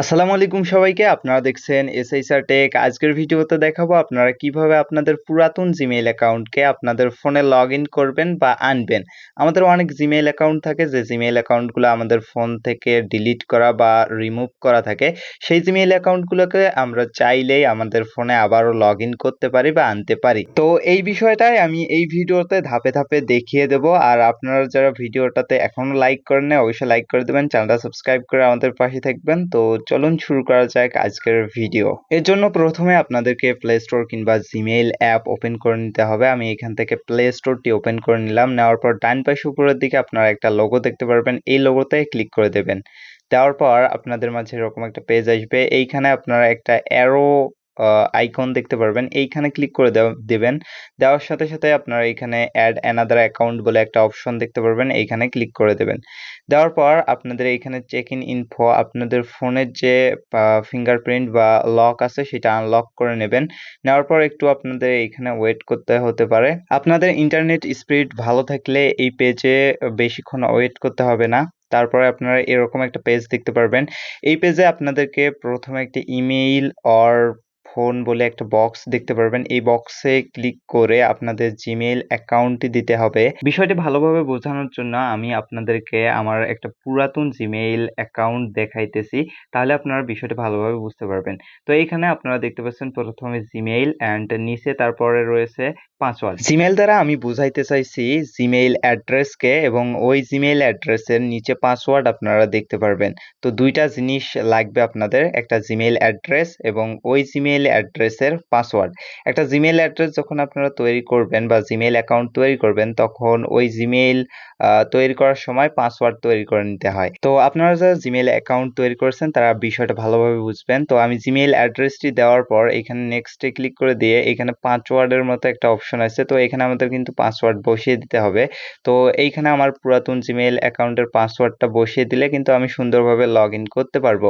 আসসালামু আলাইকুম সবাইকে, আপনারা দেখছেন এসআইসার টেক আজকের ভিডিওতে দেখাবো আপনারা কীভাবে আপনাদের পুরাতন জিমেইল অ্যাকাউন্টকে আপনাদের ফোনে লগ করবেন বা আনবেন। আমাদের অনেক জিমেইল অ্যাকাউন্ট থাকে, যে জিমেইল অ্যাকাউন্টগুলো আমাদের ফোন থেকে ডিলিট করা বা রিমুভ করা থাকে, সেই জিমেইল অ্যাকাউন্টগুলোকে আমরা চাইলেই আমাদের ফোনে আবারও লগ করতে পারি বা আনতে পারি। তো এই বিষয়টাই আমি এই ভিডিওতে ধাপে ধাপে দেখিয়ে দেব, আর আপনারা যারা ভিডিওটাতে এখনও লাইক করেন না অবশ্যই লাইক করে দেবেন, চ্যানেলটা সাবস্ক্রাইব করে আমাদের পাশে থাকবেন। তো চলুন শুরু করা যাক আজকের ভিডিও এর জন্য প্রথমে আপনাদেরকে প্লে স্টোর কিংবা জিমেইল অ্যাপ ওপেন করে নিতে হবে। আমি এখান থেকে প্লে স্টোরটি ওপেন করে নিলাম। নেওয়ার পর ডান পাশে উপরের দিকে আপনারা একটা লোগো দেখতে পারবেন। এই লোগোতে ক্লিক করে দেবেন। দেওয়ার পর আপনাদের মাঝে এরকম একটা পেজ আসবে। এইখানে আপনারা একটা অ্যারো আইকন দেখতে পারবেন। এইখানে ক্লিক করে দেবেন। দেওয়ার সাথে সাথে আপনারা এখানে অ্যাড অ্যানাদার অ্যাকাউন্ট বলে একটা অপশন দেখতে পারবেন। এইখানে ক্লিক করে দেবেন। দেওয়ার পর আপনাদের এইখানে চেক ইন ইনফো আপনাদের ফোনের যে ফিঙ্গারপ্রিন্ট বা লক আছে সেটা আনলক করে নেবেন। নেওয়ার পর একটু আপনাদের এইখানে ওয়েট করতে হতে পারে। আপনাদের ইন্টারনেট স্পিড ভালো থাকলে এই পেজে বেশিক্ষণ ওয়েট করতে হবে না। তারপরে আপনারা এরকম একটা পেজ দেখতে পারবেন। এই পেজে আপনাদেরকে প্রথমে একটা ইমেইল অর ফোন বলে একটা বক্স দেখতে পারবেন। এই বক্সে ক্লিক করে আপনাদের জিমেইল অ্যাকাউন্টটি দিতে হবে। বিষয়টি ভালোভাবে বোঝানোর জন্য আমি আপনাদেরকে আমার একটা পুরাতন জিমেইল অ্যাকাউন্ট দেখাইতেছি। তাহলে আপনারা বিষয়টি ভালোভাবে বুঝতে পারবেন। তো এইখানে আপনারা দেখতে পাচ্ছেন প্রথমে জিমেইল অ্যান্ড নিচে তারপরে রয়েছে পাসওয়ার্ড। জিমেইল দ্বারা আমি বুঝাইতে চাইছি জিমেইল অ্যাড্রেসকে এবং ওই জিমেইল অ্যাড্রেসের নিচে পাসওয়ার্ড আপনারা দেখতে পারবেন। তো দুইটা জিনিস লাগবে আপনাদের, একটা জিমেইল অ্যাড্রেস এবং ওই জিমেইল অ্যাড্রেসের পাসওয়ার্ড একটা জিমেইল অ্যাড্রেস যখন আপনারা তৈরি করবেন বা জিমেইল অ্যাকাউন্ট তৈরি করবেন, তখন ওই জিমেইল তৈরি করার সময় পাসওয়ার্ড তৈরি করে নিতে হয়। তো আপনারা যারা জিমেইল অ্যাকাউন্ট তৈরি করেছেন, তারা বিষয়টা ভালোভাবে বুঝবেন। তো আমি জিমেইল অ্যাড্রেসটি দেওয়ার পর এখানে নেক্সটে ক্লিক করে দিয়ে এখানে পাসওয়ার্ডের মতো একটা অপশন আছে, তো এখানে আমাদের কিন্তু পাসওয়ার্ড বসিয়ে দিতে হবে। তো এইখানে আমার পুরাতন জিমেইল অ্যাকাউন্টের পাসওয়ার্ডটা বসিয়ে দিলে কিন্তু আমি সুন্দরভাবে লগ ইন করতে পারব।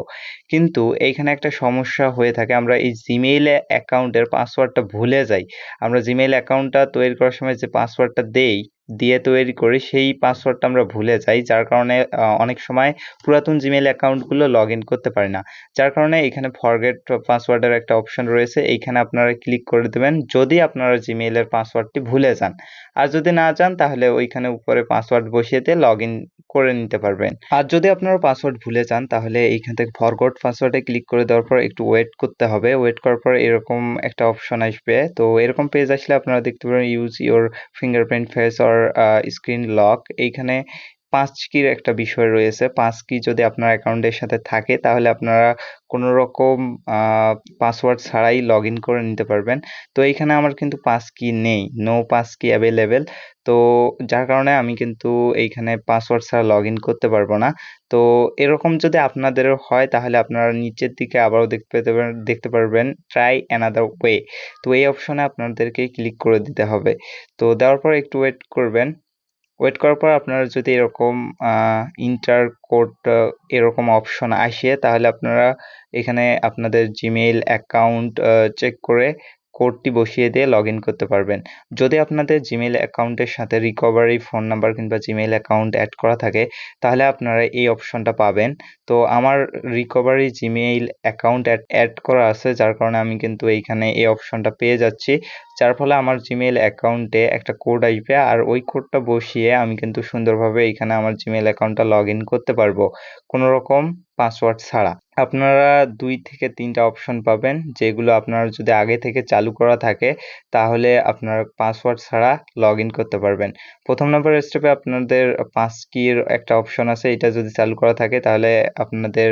কিন্তু এইখানে একটা সমস্যা হয়ে থাকে, আমরা এই জিমেইল অ্যাকাউন্টের পাসওয়ার্ডটা ভুলে যাই। আমরা জিমেইল অ্যাকাউন্টটা তৈরি করার সময় যে পাসওয়ার্ডটা দেই দিয়ে তৈরি করি, সেই পাসওয়ার্ডটা আমরা ভুলে যাই, যার কারণে অনেক সময় পুরাতন জিমেইল অ্যাকাউন্টগুলো লগ ইন করতে পারি না। যার কারণে এখানে ফরগেট পাসওয়ার্ডের একটা অপশন রয়েছে, এইখানে আপনারা ক্লিক করে দেবেন, যদি আপনারা জিমেইলের পাসওয়ার্ডটি ভুলে যান। আর যদি না যান, তাহলে ওইখানে উপরে পাসওয়ার্ড বসিয়ে দিয়ে লগ ইন করে নিতে পারবেন। আর যদি আপনারা পাসওয়ার্ড ভুলে যান, তাহলে এইখান থেকে ফরগট পাসওয়ার্ডে ক্লিক করে দেওয়ার পর একটু ওয়েট করতে হবে। ওয়েট করার পর এরকম একটা অপশন আসবে। তো এরকম পেজ আসলে আপনারা দেখতে পারেন use your fingerprint face or screen lock এইখানে পাঁচ কির একটা বিষয় রয়েছে। পাঁচ কি যদি আপনার অ্যাকাউন্টের সাথে থাকে, তাহলে আপনারা কোনো রকম পাসওয়ার্ড ছাড়াই লগ ইন করে নিতে পারবেন। তো এইখানে আমার কিন্তু পাস কি নেই নো পাস কি অ্যাভেলেবেল তো যার কারণে আমি কিন্তু এইখানে পাসওয়ার্ড ছাড়া লগ ইন করতে পারব না। তো এরকম যদি আপনাদেরও হয়, তাহলে আপনারা নিচের দিকে আবারও দেখতে পেতে দেখতে পারবেন ট্রাই অ্যানাদার ওয়ে তো এই অপশনে আপনাদেরকে ক্লিক করে দিতে হবে। তো দেওয়ার পর একটু ওয়েট করবেন। ওয়েট করার পর আপনারা যদি এরকম ইন্টার কোড এরকম অপশন আসে, তাহলে আপনারা এখানে আপনাদের জিমেইল অ্যাকাউন্ট চেক করে কোডটি বসিয়ে দিয়ে লগ করতে পারবেন। যদি আপনাদের জিমেইল অ্যাকাউন্টের সাথে রিকভারি ফোন নাম্বার কিংবা জিমেইল অ্যাকাউন্ট অ্যাড করা থাকে, তাহলে আপনারা এই অপশনটা পাবেন। তো আমার রিকভারি জিমেইল অ্যাকাউন্ট অ্যাড করা আছে, যার কারণে আমি কিন্তু এইখানে এই অপশনটা পেয়ে যাচ্ছি। যার ফলে আমার জিমেইল অ্যাকাউন্টে একটা কোড আসবে আর ওই কোডটা বসিয়ে আমি কিন্তু সুন্দরভাবে এইখানে আমার জিমেইল অ্যাকাউন্টটা লগ ইন করতে পারব কোনো রকম পাসওয়ার্ড ছাড়া। আপনারা দুই থেকে তিনটা অপশন পাবেন যেগুলো আপনার যদি আগে থেকে চালু করা থাকে তাহলে আপনারা পাসওয়ার্ড ছাড়া লগ ইন করতে পারবেন। প্রথম নম্বর স্টেপে আপনাদের পাঁচ কির একটা অপশন আছে, এটা যদি চালু করা থাকে তাহলে আপনাদের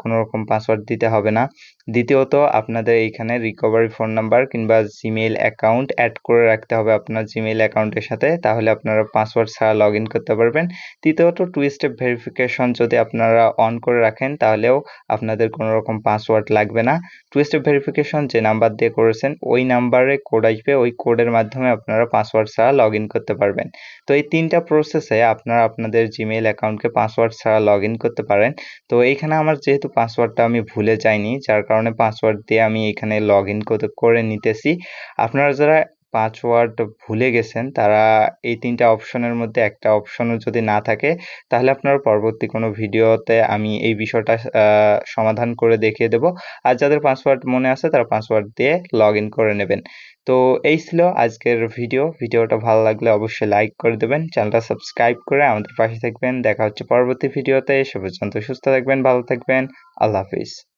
কোনো রকম পাসওয়ার্ড দিতে হবে না। দ্বিতীয়ত, আপনাদের এইখানে রিকভারি ফোন নাম্বার কিংবা জিমেইল অ্যাকাউন্ট অ্যাড করে রাখতে হবে আপনার জিমেইল অ্যাকাউন্টের সাথে, তাহলে আপনারা পাসওয়ার্ড ছাড়া লগ ইন করতে পারবেন। তৃতীয়ত টু স্টেপ ভেরিফিকেশন যদি আপনারা অন করে রাখেন, তাহলেও আপনাদের কোনো রকম পাসওয়ার্ড লাগবে না। টু স্টেপ ভেরিফিকেশন যে নাম্বার দিয়ে করেছেন, ওই নাম্বারে কোড আসবে, ওই কোডের মাধ্যমে আপনারা পাসওয়ার্ড ছাড়া লগ ইন করতে পারবেন। তো এই তিনটা প্রসেসে আপনারা আপনাদের জিমেইল অ্যাকাউন্টকে পাসওয়ার্ড ছাড়া লগ ইন করতে পারেন। তো এইখানে আমার যেহেতু পাসওয়ার্ডটা আমি ভুলে যাইনি, যার কারণে পাসওয়ার্ড দিয়ে আমি এখানে লগ ইন করে নিতেছি। আপনারা যারা পাসওয়ার্ড ভুলে গেছেন, তারা এই তিনটা অপশনের মধ্যে একটা অপশনও যদি না থাকে, তাহলে আপনারা পরবর্তী কোনো ভিডিওতে আমি এই বিষয়টা সমাধান করে দেখিয়ে দেব। আর যাদের পাসওয়ার্ড মনে আছে, তারা পাসওয়ার্ড দিয়ে লগ ইন করে নেবেন। তো এই ছিল আজকের ভিডিও। ভিডিওটা ভালো লাগলে অবশ্যই লাইক করে দেবেন। চ্যানেলটা সাবস্ক্রাইব করে আমাদের পাশে থাকবেন। দেখা হচ্ছে পরবর্তী ভিডিওতে। সে পর্যন্ত সুস্থ থাকবেন, ভালো থাকবেন। আল্লাহ হাফিজ।